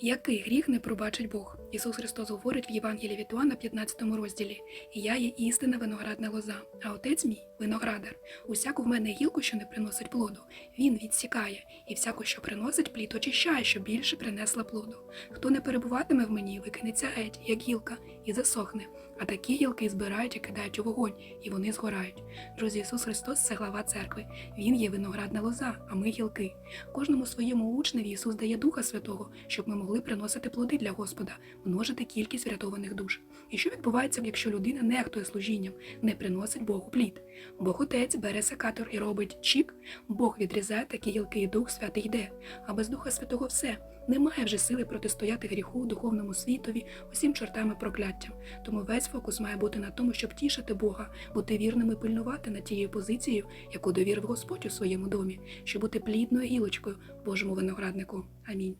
Який гріх не пробачить Бог? Ісус Христос говорить в Євангелії від Іоанна, 15 розділі: я є істина виноградна лоза, а отець мій виноградар. Усяку в мене гілку, що не приносить плоду, він відсікає, і всяку, що приносить плід, очищає, щоб більше принесла плоду. Хто не перебуватиме в мені, викинеться геть, як гілка, і засохне. А такі гілки збирають і кидають у вогонь, і вони згорають. Друзі, Ісус Христос це глава церкви. Він є виноградна лоза, а ми гілки. Кожному своєму учневі Ісус дає Духа Святого, щоб ми могли приносити плоди для Господа, множити кількість врятованих душ. І що відбувається, якщо людина нехтує служінням, не приносить Богу плід? Бог Отець бере секатор і робить чік, Бог відрізає такі гілки, і Дух Святий йде. А без Духа Святого все. Немає вже сили протистояти гріху, духовному світові, усім чортам і прокляттям. Тому весь фокус має бути на тому, щоб тішити Бога, бути вірним і пильнувати над тією позицією, яку довірив Господь у своєму домі, щоб бути плідною гілочкою Божому винограднику. Амінь.